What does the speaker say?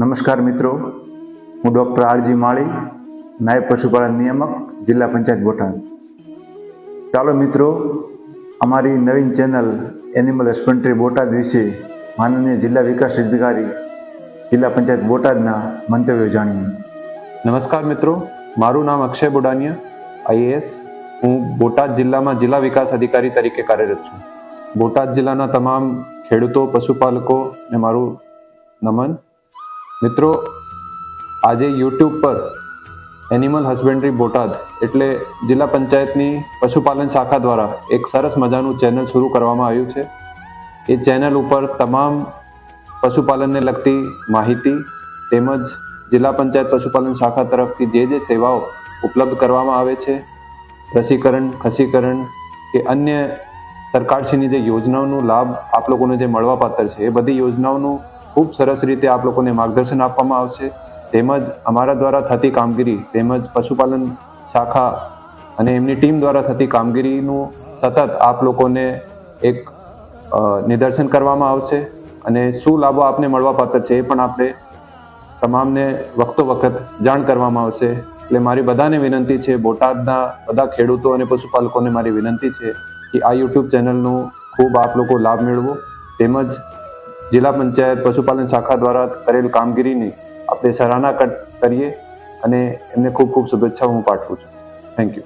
નમસ્કાર મિત્રો. હું ડૉક્ટર આરજી માળી, નાયબ પશુપાલન નિયામક, જિલ્લા પંચાયત બોટાદ ચાલો મિત્રો, અમારી નવીન ચેનલ એનિમલ હસબન્ડરી બોટાદ વિશે માનનીય જિલ્લા વિકાસ અધિકારી, જિલ્લા પંચાયત બોટાદના મંતવ્યો જાણીએ. નમસ્કાર મિત્રો, મારું નામ અક્ષય બોડાનિયા, આઈએએસ. હું બોટાદ જિલ્લામાં જિલ્લા વિકાસ અધિકારી તરીકે કાર્યરત છું. બોટાદ જિલ્લાના તમામ ખેડૂતો પશુપાલકોને મારું નમન. મિત્રો, આજે યુટ્યુબ પર એનિમલ હસબન્ડરી બોટાદ એટલે જિલ્લા પંચાયતની પશુપાલન શાખા દ્વારા એક સરસ મજાનું ચેનલ શરૂ કરવામાં આવ્યું છે. એ ચેનલ ઉપર તમામ પશુપાલનને લગતી માહિતી તેમજ જિલ્લા પંચાયત પશુપાલન શાખા તરફથી જે જે સેવાઓ ઉપલબ્ધ કરવામાં આવે છે, રસીકરણ, ખસીકરણ કે અન્ય સરકારશ્રીની જે યોજનાઓનો લાભ આપ લોકોને જે મળવાપાત્ર છે, એ બધી યોજનાઓનું ખૂબ સરસ રીતે આપ લોકોને માર્ગદર્શન આપવામાં આવશે. તેમજ અમારા દ્વારા થતી કામગીરી, તેમજ પશુપાલન શાખા અને એમની ટીમ દ્વારા થતી કામગીરીનું સતત આપ લોકોને એક નિદર્શન કરવામાં આવશે અને શું લાભો આપને મળવાપાત્ર છે એ પણ આપણે તમામને વખતો વખત જાણ કરવામાં આવશે. એટલે મારી બધાને વિનંતી છે, બોટાદના બધા ખેડૂતો અને પશુપાલકોને મારી વિનંતી છે કે આ યુટ્યુબ ચેનલનું ખૂબ આપ લોકો લાભ મેળવો. તેમજ જિલ્લા પંચાયત પશુપાલન શાખા દ્વારા કરેલ કામગીરીની આપણે સરાહના કર- કરીએ અને એમને ખૂબ ખૂબ શુભેચ્છાઓ હું પાઠવું છું. Thank you